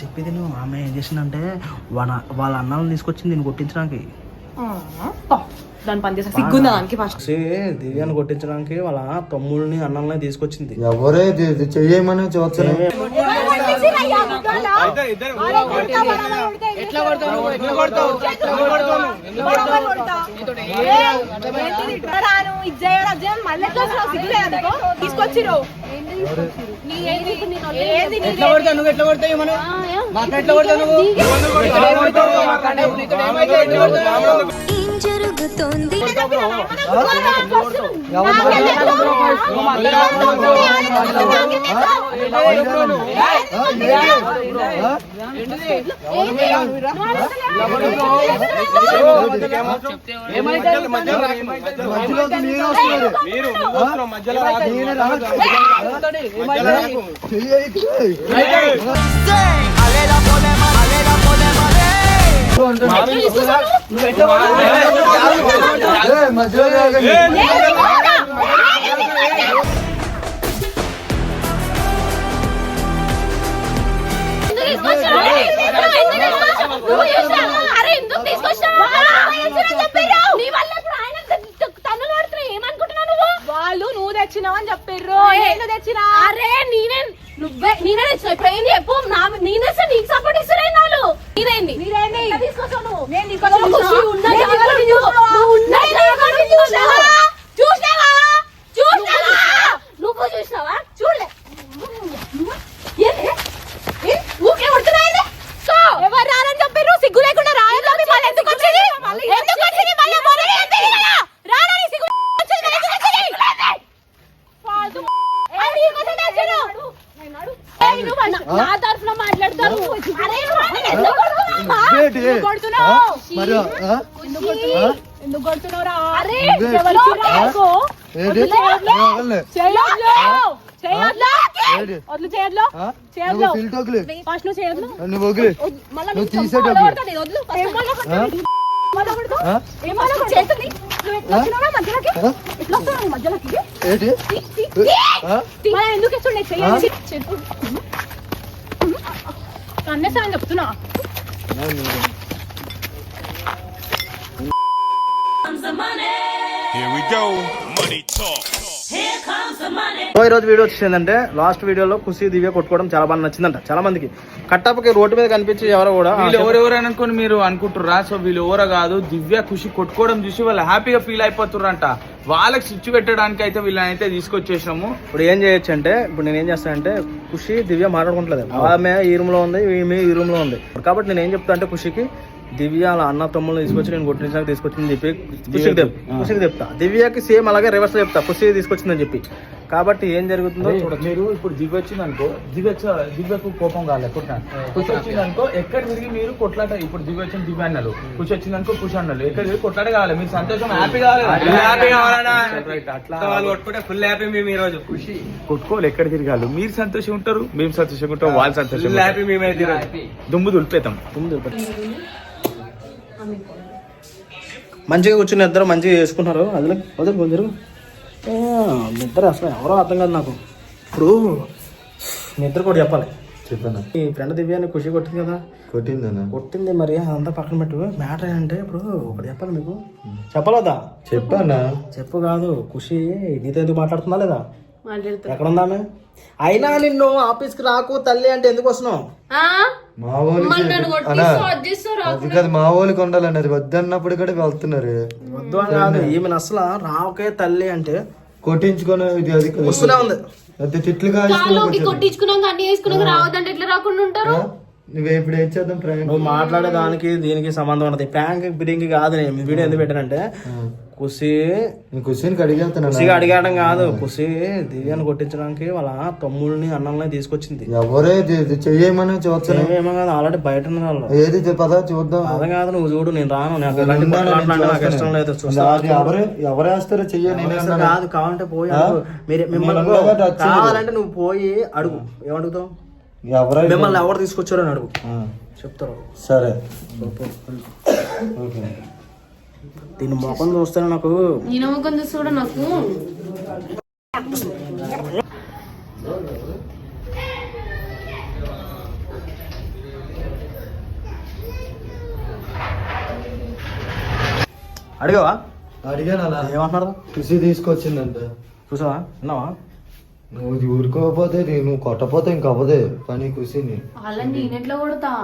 చెప్పేది నువ్వు ఆమె ఏం చేసిందంటే వాళ్ళ వాళ్ళ అన్నాలను తీసుకొచ్చింది నేను కొట్టించడానికి. పో, దాని పని చేసా సిగ్గుందా దానికి ఫస్ట్ సే దివ్యాన్ని కొట్టించడానికి వాళ్ళ తమ్ముళ్ళని అన్నల్ని తీసుకొచ్చింది. ఎవరే చెయ్యమని చూస్తాను తీసుకొచ్చిరు ఎట్లా కొడతావు నువ్వు? ఎట్లా కొడతావు మనం మాకు ఎట్లా కొడతావు నువ్వు? ఎట్లా కొడతావు? మాకంటే నీతో ఏమైతే ఎట్లా కొడతావు? ఏం జరుగుతోంది మధ్యలోకి నేను వస్తున్నాడు. మీరు నువ్వు వస్తున్నావు, మధ్యలో వాళ్ళు నువ్వు తెచ్చినావు అని చెప్పారు నేను తెచ్చినా అరే నేనే నువ్వే నేనే తెచ్చిన. ఇప్పుడు ఏంది చెప్పు? నా నేనే నీకు సపోర్ట్ నీదేంది কেন? నువ్వు మధ్యలోకి? ఏంటి తీ, తీ, తీ. ఆ? తీ. మళ్ళా ఎందుకు ఇస్తుండే? ఆ? చెయ్యండి. చెప్పు. కన్నేసాని చెప్తున్నా Here we go. Money talk. So ఈ రోజు వీడియో వచ్చిందంటే లాస్ట్ వీడియోలో ఖుషి దివ్య కొట్టుకోవడం చాలా బాగా నచ్చిందంట చాలా మందికి. కట్టప్పకి రోడ్డు మీద కనిపించి ఎవరో కూడా "ఆ, వీళ్ళు ఎవరెవరు అని అనుకుని మీరు అనుకుంటుర్రా? సో వీళ్ళు ఎవరో కాదు దివ్య ఖుషి కొట్టుకోవడం చూసి వాళ్ళు హ్యాపీగా ఫీల్ అయిపోతుర్రంట. వాళ్ళకి స్విచ్ పెట్టడానికి అయితే వీళ్ళని అయితే తీసుకొచ్చేసినాము. ఇప్పుడు ఏం చేయొచ్చు అంటే ఇప్పుడు నేను ఏం చేస్తానంటే ఖుషి దివ్య మాట్లాడుకుంటలేదు. ఆమె ఈ రూమ్లో ఉంది ఈమె ఈ రూమ్లో ఉంది. కాబట్టి నేను ఏం చెప్తా అంటే ఖుషికి దివ్య అలా అన్న తమ్ముళ్ళు తీసుకొచ్చి నేను కొట్టించడానికి తీసుకొచ్చింది చెప్పి ఖుషికి చెప్ ఖుషికి చెప్తా దివ్యకి సేమ్ అలాగే రివర్స్ చెప్తా. ఖుషి తీసుకొచ్చిందని చెప్పి. కాబట్టి ఏం జరుగుతుందో చూడొచ్చు. మీరు ఇప్పుడు దివ్య వచ్చింది అనుకో దివ్య దివ్యకు కోపం కాలే కొట్టినాను ఖుషి వచ్చింది అనుకో ఎక్కడ తిరిగి మీరు కొట్లాట ఇప్పుడు దివ్య వచ్చింది దివ్య అన్నారు ఖుషి వచ్చింది అనుకో ఖుషి అన్నారు ఎక్కడ తిరిగి కొట్లాట కావాలి మీరు సంతోషం హ్యాపీ కావాలి? హ్యాపీ కావాలన్నా ఫుల్ హ్యాపీ మేము ఈ రోజు. ఖుషి కొట్టుకోవాలి ఎక్కడ తిరగాలి? మీరు సంతోషంగా ఉంటారు మేము సంతోషంగా ఉంటాం వాళ్ళు సంతోషంగా హ్యాపీ ఉంటారు. మేమైతే ఈరోజు. దుమ్ము దులిపేతాం మంచిగా కూర్చుని ఇద్దరు మంచిగా చేసుకున్నారు అది వదిలి కొంచెం నిద్ర అసలు ఎవరో అర్థం కాదు నాకు. ఇప్పుడు నిద్ర కూడా చెప్పాలి. చెప్పాను ఈ ఫ్రెండ్ దివ్యాన్ని ఖుషి కొట్టింది కదా. కొట్టిందనా కొట్టింది మరి అదంతా పక్కన పెట్టు. మ్యాటర్ ఏంటంటే ఇప్పుడు ఒకటి చెప్పాలి మీకు. చెప్పలేదా? చెప్పానా చెప్పు కాదు ఖుషి నీతో ఎందుకు మాట్లాడుతుందా లేదా? ఎక్కడ ఉందా ఆమె అయినా నిన్ను ఆఫీస్కి రాకు తల్లి అంటే ఎందుకు వస్తున్నావు? మా వాళ్ళకి అనా అది కాదు మా వాళ్ళకి ఉండాలని అది వద్దన్నప్పుడు కూడా వెళ్తున్నారు. వద్దు అని కాదు ఈమెను అసలు రావకే తల్లి అంటే కొట్టించుకొని ఇది అది. వస్తూనే ఉంది. అది తిట్లు కాల్చుకొని కొట్టించుకున్నాక అన్ని వేసుకున్నాక రావద్దంటే ఎట్లా రాకుండా ఉంటారు? నువ్వు ఇప్పుడు ఏం చేద్దాం? ప్రాంక్ నువ్వు మాట్లాడే దానికి దీనికి సంబంధం ఉండదు. ప్రాంక్ బిరింగ్ కాదు నేను. వీడియో ఎందుకు పెట్టానంటే కుసి నేను క్వశ్చన్కి అడిగేస్తాను కుసిగా అడిగాడం కాదు. కుసి దివ్యాన్ని కొట్టించడానికి వాళ్ళ తమ్ముళ్ళని అన్నల్ని తీసుకొచ్చింది. ఎవరే చెయ్యమని చూస్తాను ఏమో కాదు ఆల్రెడీ బయట వాళ్ళు. ఏది పదా చూద్దాం. అదే కాదు నువ్వు చూడు నేను రాను. నాకు ఇష్టం లేదు. ఎవరు ఎవరు వేస్తారో చెయ్య నేను అసలు అన్నాను. కాదు కావాలంటే పోయి. మీరు మిమ్మల్ని. కావాలంటే నువ్వు పోయి అడుగు. ఏమడుగుతావు? ఎవరో మిమ్మల్ని ఎవరు తీసుకొచ్చారో అని అడుగు. చెప్తారు. సరే. ఓకే. దీని ముఖం చూస్తాను నాకు నేను నాకు. అడిగావా? అడిగా అలా ఏమంటున్నారు తీసుకొచ్చిందంట. చూసావా? విన్నావా నువ్వు ఊరుకోకపోతే నువ్వు కొట్టపోతే ఇంక అవ్వదే. పని ఖుషిని వాళ్ళని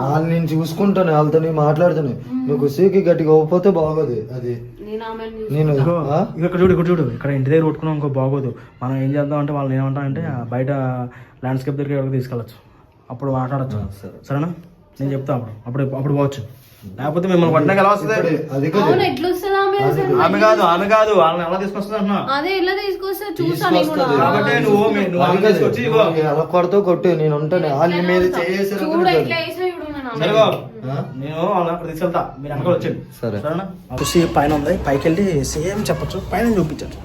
వాళ్ళు నేను చూసుకుంటాను వాళ్ళతో నేను మాట్లాడుతాను. నువ్వు ఖుషికి గట్టిగా అవ్వకపోతే బాగోదు అది. నేను? ఇక్కడ చూడు ఇక్కడ చూడు. ఇక్కడ ఇంటి దగ్గర కొట్టుకున్నాం ఇంకో బాగోదు. మనం ఏం చేద్దాం అంటే వాళ్ళని ఏమంటాం అంటే బయట ల్యాండ్స్కేప్ దగ్గర తీసుకెళ్ళచ్చు. అప్పుడు మాట్లాడచ్చు. సరే. సరేనా? నేను చెప్తా అప్పుడు. అప్పుడు అప్పుడు పోవచ్చు. లేకపోతే మిమ్మల్ని కొట్టడానికి ఎలా వస్తుంది? ఆమె కాదు ఆమె కాదు వాళ్ళని ఎలా తీసుకొస్తుంది అంటున్నా? అదే ఎలా తీసుకొస్తా. కాబట్టి నువ్వు ఆమె. తీసుకొచ్చి ఎలా కొడతావు కొట్టు నేను ఉంటాను. వాళ్ళ. మీద చేసేసారు నేను అక్కడ తీసుకెళ్తా. మీరు వచ్చండి సరే. సరేనా? చూసి పైన ఉంది. పైకి వెళ్ళి సేమ్ చెప్పొచ్చు పైన చూపించచ్చు.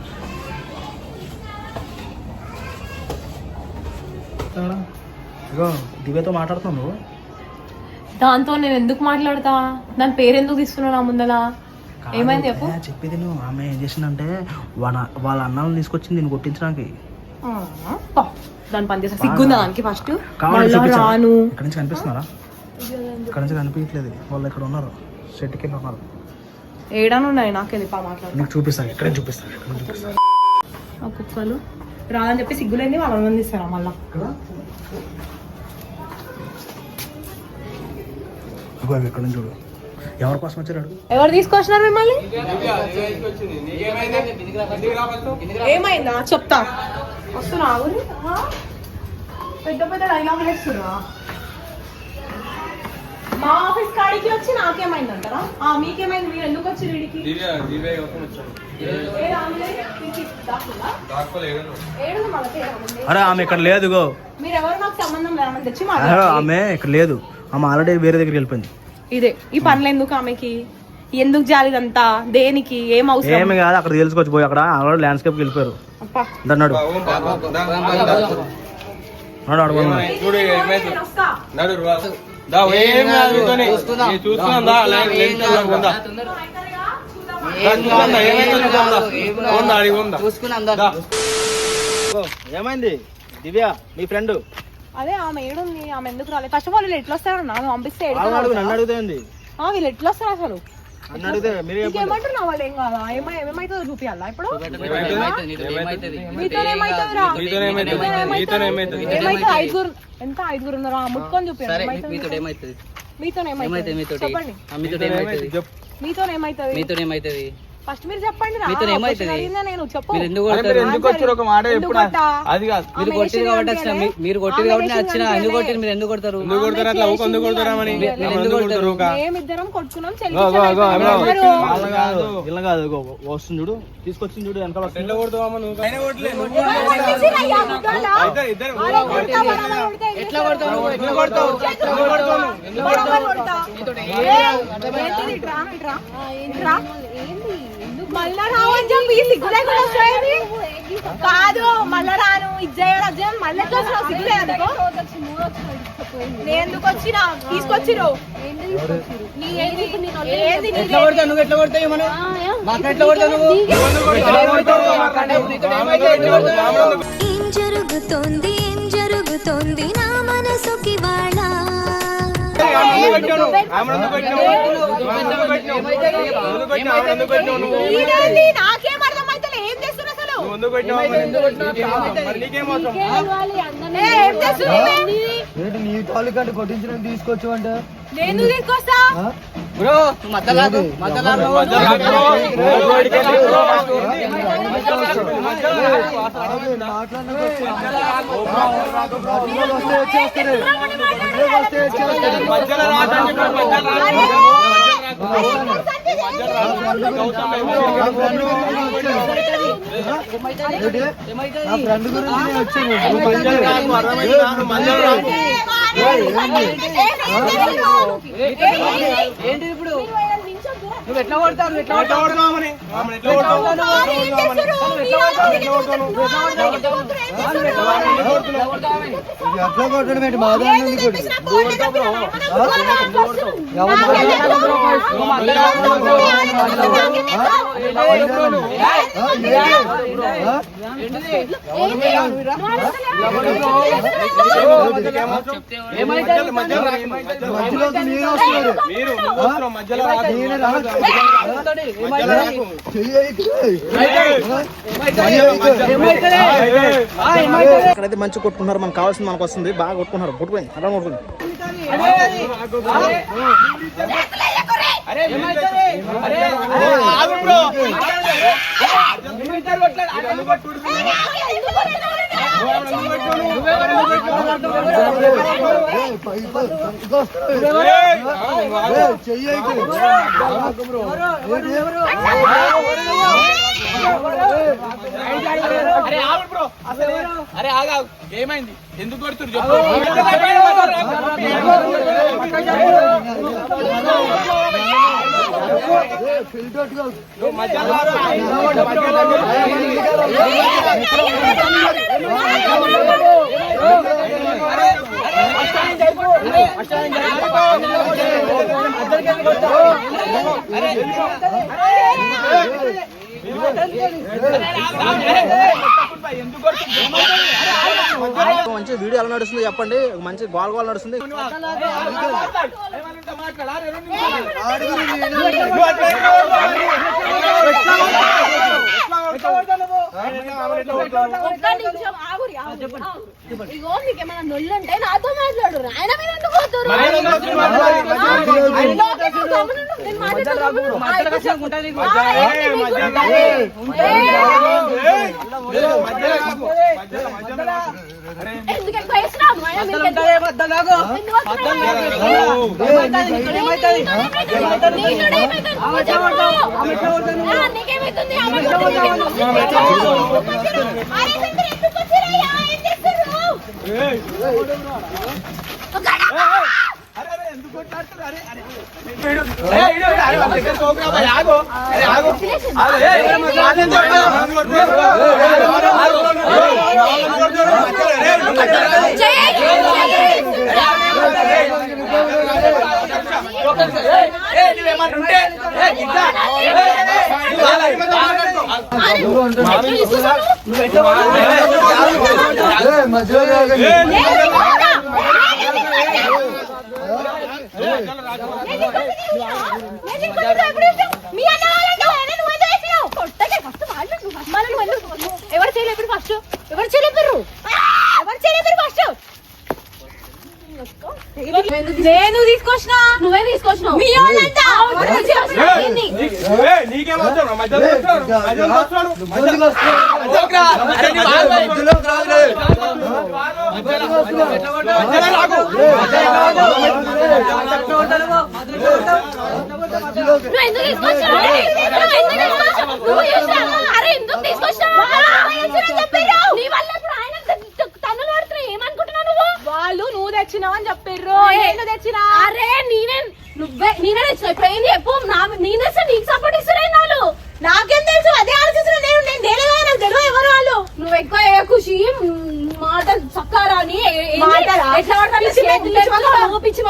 ఇగో దివ్యతో మాట్లాడుతున్నావు దాంతో నేను ఎందుకు మాట్లాడతా? దాని పేరు ఎందుకు తీసుకున్నా నా ముందల? ఏమైంది చెప్పు. చెప్పేది నువ్వు. ఆమె ఏం చేసిందంటే వాళ్ళ వాళ్ళ అన్నాలను తీసుకొచ్చింది నేను కొట్టించడానికి. దాని పని చేసా సిగ్గుందా దానికి ఫస్ట్. రాను. ఇక్కడ నుంచి కనిపిస్తున్నారా? ఇక్కడ నుంచి కనిపించట్లేదు వాళ్ళు ఇక్కడ ఉన్నారు? షెట్ కింద ఉన్నారు. ఏడాను ఉన్నాయి నాకేది పా మాట్లాడు నీకు చూపిస్తాను ఎక్కడ చూపిస్తాను ఎక్కడ చూపిస్తాను ఆ కుక్కలు. రాదని చెప్పి సిగ్గులేంది వాళ్ళని అందిస్తారా మళ్ళా. ఇగో అవి ఎక్కడ నుంచి చూడు. ఎవరి కోసం వచ్చారు అడుగు. ఎవరు తీసుకొచ్చినారు మిమ్మల్ని? ఏమైందా? చెప్తా. వస్తున్నా? పెద్ద పెద్ద డైలాగ్ వేస్తున్నా మా ఆఫీస్ కాడికి వచ్చి నాకేమైందంటారా? ఆ మీకేమైంది? మీరు ఎందుకు వచ్చి వీడికి. అరే ఆమె ఇక్కడ లేదు మీరు ఎవరు నాకు సంబంధం లేదని తెచ్చి ఆమె ఇక్కడ లేదు. ఆమె ఆల్రెడీ వేరే దగ్గరికి వెళ్ళిపోయింది. ఇదే ఈ పనులు ఎందుకు ఆమెకి? ఎందుకు జాలిదంతా దేనికి? ఏం అవసరం? ఏమి కాదు అక్కడ తెలుసుకోవచ్చు పోయి అక్కడ ఆల్రెడీ ల్యాండ్స్కేప్కి వెళ్ళిపోయారు. అప్పా. దన్నాడు నాడు. చూడు. నడు. దా ఏం కాదు దా ఉందా. ఏమైంది? దివ్య మీ ఫ్రెండ్. అదే ఆమె ఏడుంది ఆమె ఎందుకు రాలేదు? ఫస్ట్ ఆఫ్ ఆల్ వీళ్ళు ఎట్లా వస్తారు నా పంపిస్తే నన్ను? అడుగుతుంది ఆ, వీళ్ళు ఎట్లా వస్తారు అసలు? నన్ను అడిగితే మీరు చెప్పండి. ఇంకేమంటున్నా వాళ్ళు? ఏం కాదా? ఏమై ఏమైతుందో చూపియాలా ఇప్పుడు? ఏమైంది? మీతో ఏమైతుందిరా? ఏమైతుంది? ఐదుగురు ఎంత ఐదుగురు ఉన్నారా? ముట్టుకొని చూపియాలి మీతో ఏమైతుంది? మీతో ఏమైతుంది? మీతోటి? చెప్పండి. మీతో ఏమైతుంది? చెప్పు. మీతో ఏమైతుంది? మీతో ఏమైతుంది? ఫస్ట్ మీరు చెప్పండి రా. మీతో అడిగిందా నేను? చెప్పు. మీరు ఎందుకు అరే కొడతారు మీరు ఎందుకు వచ్చారు ఒక మాట ఎందుకు ఎప్పుడు కొట్టా? అది కాదు. మీరు ఆమె కొట్టిరు కాబట్టి వచ్చిన? మీరు కొట్టిరు ఆమె కాబట్టి వచ్చిన ఎందుకు కనిపించలే? కొట్టిరు? మీరు ఎందుకు కొడతారు? ఎందుకు కొడతారు? అట్లా ఊక ఎందుకు కొడతారా అని మీరు ఎందుకు ఎందుకు కొడతారు ఊక? మేమిద్దరం కొట్టుకున్నాం గో, గో, గో, గో. చెల్లి వాళ్ళ కాదు. వీళ్ళ కాదు ఇగో వస్తుంది చూడు. తీసుకొచ్చింది చూడు వెనకాల వస్తుంది. ఎట్లా నువ్వు? ఆయన కొట్టలే, నువ్వు ఇద్దరు, ఇద్దరు. ఎట్లా కొడతావు? నువ్వు? ఎట్లా ఎందుకు కొడతావు? ఎందుకు కొడతావు? నువ్వు? ఎందుకు మళ్ళా రావని చెప్పి ఈ సిగ్గు లేకుండా వస్తాయేంది? కాదు మళ్ళా రాను మళ్ళీ ఎట్లా వస్తున్నావు? సిగ్గు లేదనుకో నేను ఎందుకు వచ్చినా తీసుకొచ్చిరు నీ ఏంది? ఏంది నీ ఎట్లా కొడతావు నువ్వు ఎట్లా కొడతావు మనం మాకు ఎట్లా కొడతావు నువ్వు ఎట్లా కొడతావు? నీతో ఏమైతే ఎట్లా కొడతావు? ఏం జరుగుతోంది ఏం జరుగుతోంది నా మనసుకి వాళ్ళ నువ్వు? ఆమె ఎందుకు పెట్టావు? ఎందుకు పెట్టావు? నువ్వు? నాకేం ఏం చేస్తున్నా అసలు? నువ్వు పెట్టావు? నీకేం అవసరం? నీ కొట్టించడానికి నేను తీసుకొస్తా? బ్రో. గౌతమ్ నా ఫ్రెండ్ గురించి వచ్చాను. ఏంటి ఇప్పుడు? నువ్వు ఎట్లా కొడతావు ఎట్లా కొడతావు ఎట్లా కొట్టడం ఏంటి మా మధ్యలో- మధ్యలో. మధ్యలో మధ్యలో. ఇక్కడైతే మంచి కొట్టుకున్నారు మనకు కావాల్సింది మనకు వస్తుంది బాగా కొట్టుకున్నారు కొట్టుకుని అలా కొట్టుకుని అరే చెయ్యి అరే ఆగా ఏమైంది ఎందుకు కొడుతురు చెప్పు అరే మంచి వీడియో ఎలా నడుస్తుంది చెప్పండి. మంచి గోల్ గోల్ నడుస్తుంది మాట్లాడారు ఇగో మీకు ఏమైనా నొల్లుంటే నాతో మాట్లాడు ఆయన మీద ఎందుకు వస్తారు మాట్లాడుకుంటా ఎందుకంటే నువ్వేమంటుంటే నువ్వు ఎట్లా ఎవరు చేయలేదు ఫస్ట్ ఎవరు చేయలేదు ఎవరు చేయలేదు ఫస్ట్ నేను తీసుకొచ్చిన నువ్వే తీసుకొచ్చినావు నువ్వు ఎందుకు తీసుకొచ్చావు? నువ్వు ఎందుకు తీసుకొచ్చావు? నువ్వు చూపించి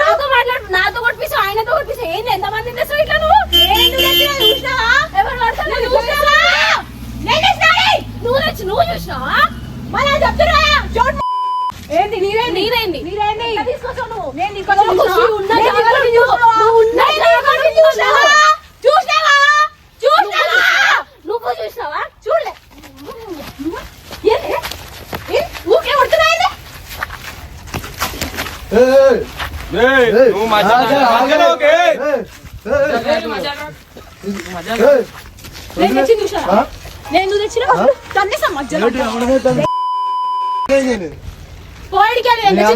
నాతో మాట్లాడు. నాతో కొట్టిపిస్తా ఆయనతో కొట్టిస్తా ఏంది? ఎంతమంది తెస్తావు నువ్వు? ఎవరు నువ్వు తెచ్చి ఏంటి నీరేంది నీరేంది నీరేంది తీసుకొచ్చావు నువ్వు? నేను నేను తెచ్చిన తన్నేసా మధ్యలో పోయిడికి నేను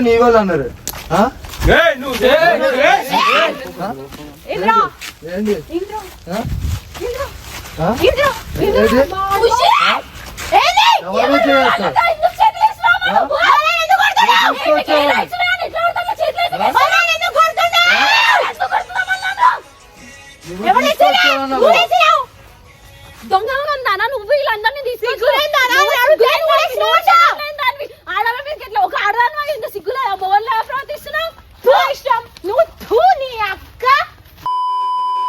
నీ వాళ్ళు అన్నారు ఏంటి దొంగ నువ్వు వీళ్ళందరినీ తీసుకుని ఆడవాళ్ళ మీద ఒక ఆడదాని సిగ్గులే మొబైల్ ప్రవర్తిస్తున్నావు? ఇష్టం. నువ్వు నీ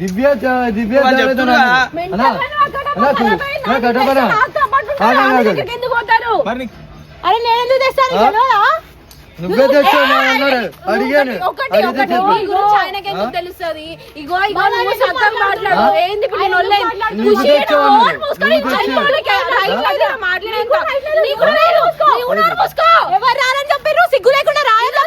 దివ్య తెలుస్తుంది? ఇగో ఇగో నువ్వు మాట్లాడు ఏంది ఇప్పుడు నేను ఎవరు రారని సిగ్గు లేకుండా రాయడం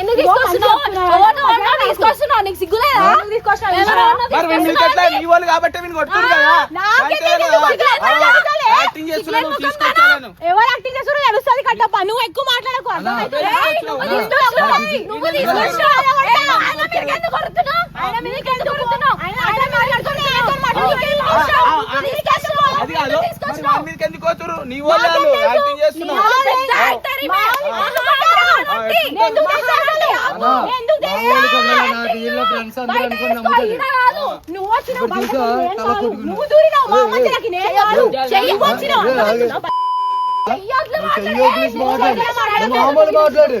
ఎందుకు తీసుకొస్తున్నావు? తీసుకొస్తున్నావు? నీకు సిగ్గులేదా? తీసుకొస్తున్నావు? కాబట్టి ఎవరు యాక్టింగ్ చేస్తున్నావు తెలుస్తుంది కట్టప్ప. నువ్వు ఎక్కువ మాట్లాడకు అర్థమవుతుంది నువ్వు తీసుకొచ్చావు ఆయన మీద ఎందుకు కొడుతున్నావు? ఆయన మీద ఎందుకు కొడుతున్నావు? అది కాదు మా నీ వాళ్ళు యాక్టింగ్ చేస్తున్నారు నువ్వు వచ్చినావు మాట్లాడు మామూలు మాట్లాడు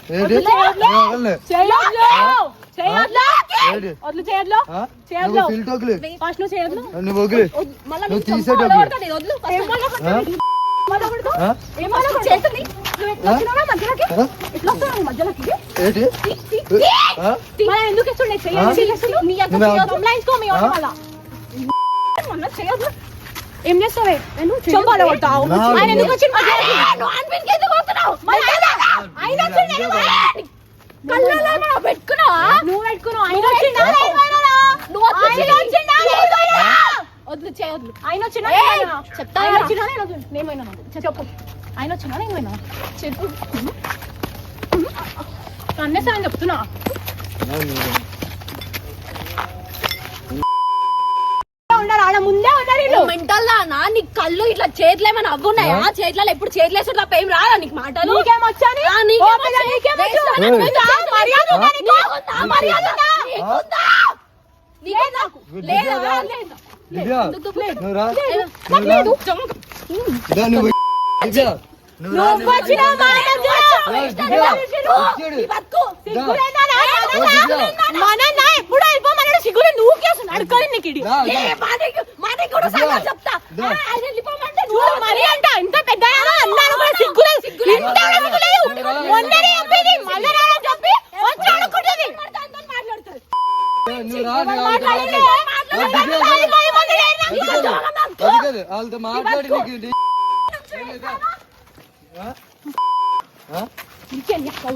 నువ్వు వదిలే. తీసేటప్పుడు ఎందుకు ఏం చేస్తావే నేను చంపాల కొడతావు ఆయన ఎందుకు వచ్చి నువ్వు అనిపించి ఎందుకు కొడుతున్నావు ఆయన వచ్చి కళ్ళలో పెట్టుకున్నావా నువ్వు పెట్టుకున్నావు ఆయన వచ్చిందా నువ్వు వచ్చిందా వద్దు ఆయన వచ్చిన చెప్తా ఆయన వచ్చినా నేను నేమైనా చెప్పు ఆయన వచ్చినా నేమైనా చెప్పు కన్నేసారని చెప్తున్నా నీ కళ్ళు ఇట్లా చేతులు ఏమైనా అవ్వున్నాయా చేతులలో ఎప్పుడు చేతులేసి తప్ప ఏం రాదా నీకు మాటలు? మన ఎప్పుడైనా పడుకొని నీకు ఇడి. మాది కూడా సంగతి చెప్తా. ఆయన వెళ్ళిపోమంటే నువ్వు మరీ అంట ఇంత పెద్ద అన్నాను కూడా సిగ్గు లేదు. ఇంత కూడా సిగ్గు లేదు. మొన్ననే చెప్పింది మళ్ళీ రాని చెప్పి వచ్చి అనుకుంటుంది. నువ్వు రా వాళ్ళతో మాట్లాడి. నీకు ఇంకేం చెప్తా